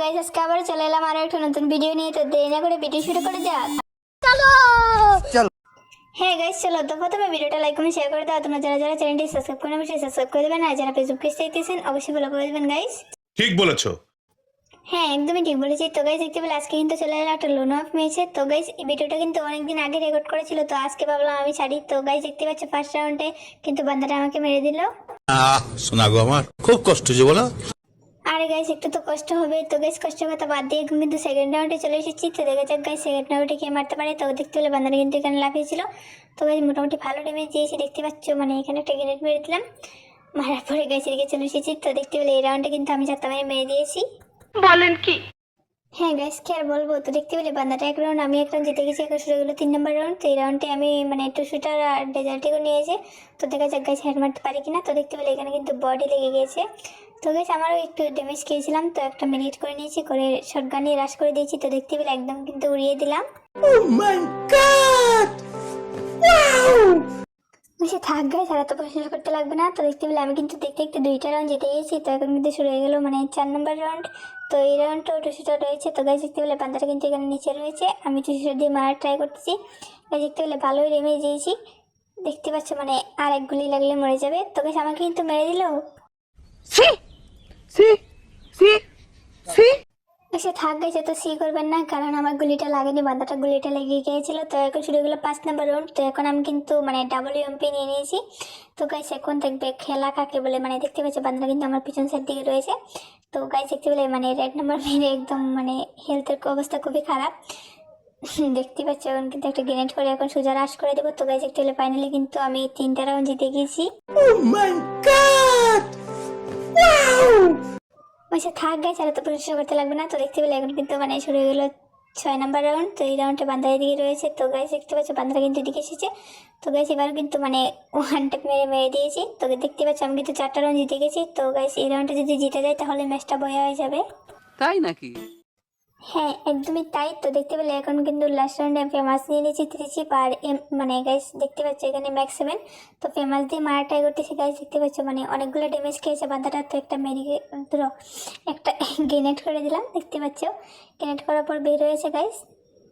Guys আজকে আবার চলে এলাম আরও একটা নতুন ভিডিও নিয়ে। তো দেরি না করে ভিডিও শুরু করে যাক। হ্যাঁ গাইস চলো। তো প্রথমে ভিডিওটা লাইক কমেন্ট শেয়ার করে দাও। তোমরা যারা যারা চ্যানেলটি সাবস্ক্রাইব করে অবশ্যই সাবস্ক্রাইব করে দেবেন। আর যারা ফেসবুক পেজ দেখতেছেন অবশ্যই ফলো করে দেবেন গাইস ঠিক বলেছ। হ্যাঁ একদমই ঠিক বলেছি। তো গাইস দেখতে পেলে আজকে কিন্তু চলে এলো একটা লোন অফ মেয়েছে। তো গাইস এই ভিডিওটা কিন্তু অনেকদিন আগে রেকর্ড করেছিল। তো আজকে ভাবলাম আমি ছাড়ি। তো গাইস দেখতে পাচ্ছ ফার্স্ট রাউন্ডে কিন্তু বান্দাটা আমাকে মেরে দিল। আহ শোনা গো আমার। খুব কষ্ট যে বলো। আরে গাইস একটু তো কষ্ট হবে তো গাইস কষ্টের কথা বাদ দিয়ে এখন কিন্তু সেকেন্ড রাউন্ডে চলে এসেছি। তো দেখা যাক গাইস সেকেন্ড রাউন্ডে কে মারতে পারে। তো দেখতে পেলে বান্দারা কিন্তু এখানে লাফিয়েছিল তো গাইস মোটামুটি ভালো ড্যামেজ দিয়েছি। দেখতে পাচ্ছ মানে এখানে একটা গ্রেনেড মেরে দিলাম। মারার পরে গাইস এদিকে চলে এসেছি। তো দেখতে পেলে এই রাউন্ডে কিন্তু আমি চারটা মেরে মেরে দিয়েছি। বলেন কি? হ্যাঁ গাইস কি আর বলব? তো দেখতে পেলে বান্দাটা এক রাউন্ড আমি এক রাউন্ড জিতে গেছি। এখন শুরু হলো তিন নম্বর রাউন্ড তো এই রাউন্ডে আমি মানে একটু শুটার আর ডেজার্টিও নিয়েছি। তো দেখা যাক গাইস হেড মারতে পারি কিনা। তো দেখতে পেলে এখানে কিন্তু বডি লেগে গিয়েছে তো গাইস আমারও একটু ড্যামেজ খেয়েছিলাম তো একটা মিনিট করে নিয়েছি করে শর্ট নিয়ে রাশ করে দিয়েছি তো দেখতে পেলে একদম কিন্তু উড়িয়ে দিলাম। বসে থাক গাইস আর এত প্রশ্ন করতে লাগবে না তো দেখতে পেলে আমি কিন্তু দেখতে দেখতে দুইটা রাউন্ড জিতে গেছি তো এখন কিন্তু শুরু হয়ে গেলো মানে চার নম্বর রাউন্ড তো এই রাউন্ডটা টুসুটা রয়েছে তো গাইস দেখতে পেলে পান্তাটা কিন্তু এখানে নিচে রয়েছে আমি টুসুটা দিয়ে মারার ট্রাই করতেছি। গাইস দেখতে পেলে ভালোই রেমে দিয়েছি দেখতে পাচ্ছ মানে আর এক গুলি লাগলে মরে যাবে তো গাইস আমাকে কিন্তু মেরে দিল। সি সি সি সি এসে থাক গেছে তো সি করবেন না কারণ আমার গুলিটা লাগেনি বান্দাটা গুলিটা লেগে গিয়েছিল। তো এখন শুরু হয়ে পাঁচ নম্বর রাউন্ড তো এখন আমি কিন্তু মানে ডাবল এমপি নিয়ে নিয়েছি। তো গাইস এখন দেখবে খেলা কাকে বলে মানে দেখতে পাচ্ছি বান্দাটা কিন্তু আমার পিছন সাইড দিকে রয়েছে। তো গাইস দেখতে পেলে মানে রেড নাম্বার মেরে একদম মানে হেলথের অবস্থা খুবই খারাপ। দেখতে পাচ্ছি এখন কিন্তু একটা গ্রেনেড করে এখন সোজা রাশ করে দেবো। তো গাইস দেখতে পেলে ফাইনালি কিন্তু আমি তিনটা রাউন্ড জিতে গিয়েছি। বসে থাক গাইস আর তো পরিশ্রম করতে লাগবে না। তো দেখতে পেলে এখন কিন্তু মানে শুরু হয়ে গেলো ছয় নাম্বার রাউন্ড তো এই রাউন্ডটা বান্দার দিকে রয়েছে। তো গাইস দেখতে পাচ্ছ বান্দারা কিন্তু এদিকে এসেছে। তো গাইস এবার কিন্তু মানে ওয়ান টেপ মেরে মেরে দিয়েছি। তো দেখতে পাচ্ছ, আমি কিন্তু চারটা রাউন্ড জিতে গেছি। তো গাইস এই রাউন্ডটা যদি জিতে যায়, তাহলে ম্যাচটা বয়া হয়ে যাবে। তাই নাকি? হ্যাঁ একদমই তাই। তো দেখতে পেলে এখন কিন্তু লাস্ট রাউন্ডে ফেমাস নিয়ে নিয়েছি তিরিশি পার এম মানে গাইস দেখতে পাচ্ছ এখানে ম্যাক্স সেভেন তো ফেমাস দিয়ে মারা ট্রাই করতেছি গাইস দেখতে পাচ্ছ মানে অনেকগুলো ড্যামেজ খেয়েছে বান্দাটা। তো একটা মেডিকে ধরো, একটা গ্রেনেড করে দিলাম, দেখতে পাচ্ছ। গ্রেনেড করার পর বের হয়েছে গাইস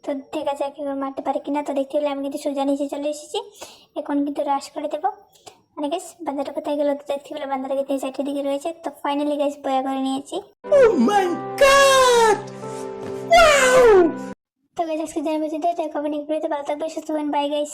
তো দেখা যাক এবার মারতে পারে কিনা। তো দেখতে পেলে আমি কিন্তু সোজা নিচে চলে এসেছি। এখন কিন্তু রাশ করে দেবো। মানে গাইস বান্দাটা কোথায় গেলো? তো দেখতে পেলে বান্দাটা কিন্তু চারটি দিকে রয়েছে। তো ফাইনালি গাইস বয়া করে নিয়েছি। তো গাইস আজকে জানাব যে এটা কমেন্ট করে ভালো থাকবে সুস্থ বাই গাইস